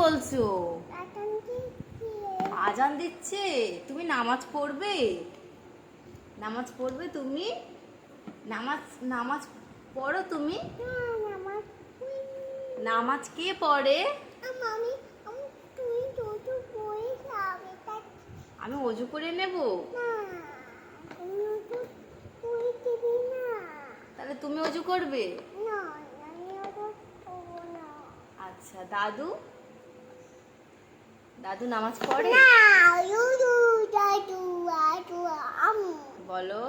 বলছো? আজান দিচ্ছে। তুমি নামাজ পড়বে? নামাজ পড়বে তুমি? নামাজ নামাজ পড়ো তুমি? নামাজ কে পড়ে? আমি অজু করে নেব? তাহলে তুমি অজু করবে? আচ্ছা দাদু? দাদু নামাজ পড়ে? বলো।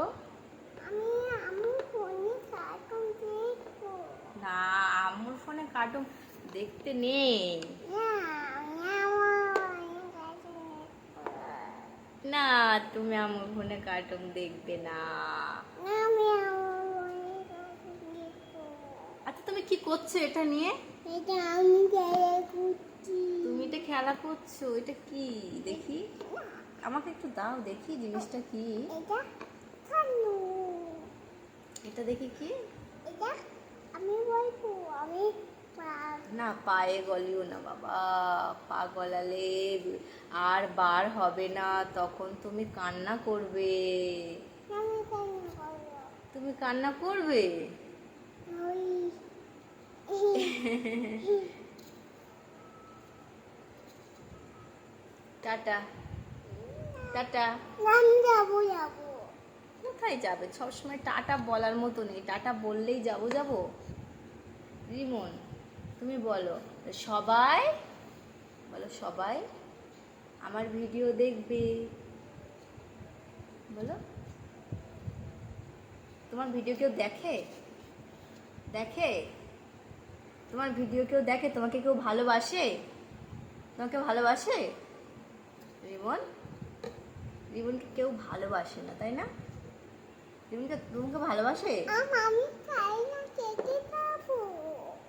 আমি আমি ফোনে কার্টুন দেখব। না আম্মুর ফোনে কার্টুন দেখতে নেই। না আমার তুমি আম্মুর ফোনে কার্টুন দেখবে না না আমি আমার অনেক কার্টুন দেখব আচ্ছা তুমি কি করছ এটা নিয়ে? এটা আমি খেয়ে করছি। তুমি এটা খেলা করছ এটা কি? দেখি। আমাকে একটু দাও দেখি জিনিসটা কি। এটা এটা দেখি কি? এটা আমি বলব আমি না পায়ে গলিও না বাবা। পা গলালে আর বার হবে না তখন তুমি কান্না করবে। তুমি কান্না করবে? টাটা। টাটা। যাব যাব কোথায় যাবে? সবসময় টাটা বলার মতো নেই। টাটা বললেই যাব যাব? রিমন, তুমি বলো, সবাই? বলো, সবাই? আমার ভিডিও দেখবে। বলো। তোমার ভিডিও কেউ দেখে? দেখে? তোমার ভিডিও কেউ দেখে? তোমাকে কেউ ভালোবাসে? তোমাকে ভালোবাসে? রিমন? রিমনকে কেউ ভালোবাসে না তাই না? রিমনকে তোমাকে ভালোবাসে? আম আমি চাই না কেটে যাব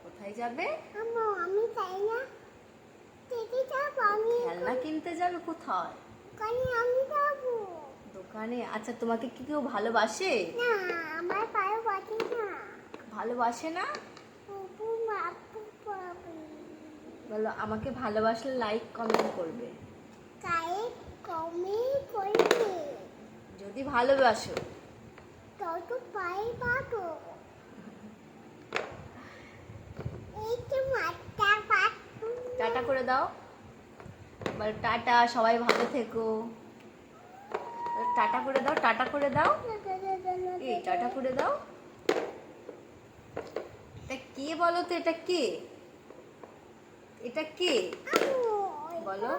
কোথায় যাবে? আমা আমি চাই না কেটে যাব আমি খেলনা কিনতে যাবে কোথায়? কানে আমি যাব। দোকানে? আচ্ছা তোমাকে কি কেউ ভালোবাসে? না আমার পায়ে বাঁচে না। ভালোবাসে না? বলো আমাকে ভালোবাসলে লাইক কমেন্ট করবে। যদি ভালোবাসো। টাটা করে দাও। বলো টাটা সবাই ভালো থেকো। টাটা করে দাও টাটা করে দাও। এই টাটা। করে দাও। কে বলো তো এটা কে? এটা কে? বলো।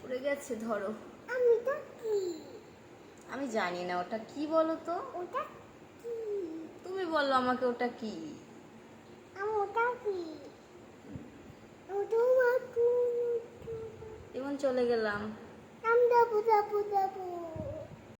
পড়ে গেছে। ধরো। আমি জানি না ওটা কি বলো তো? ওটা তুমি বলো আমাকে ওটা কি? যেমন চলে গেলাম। আমি যাব যাব যাব।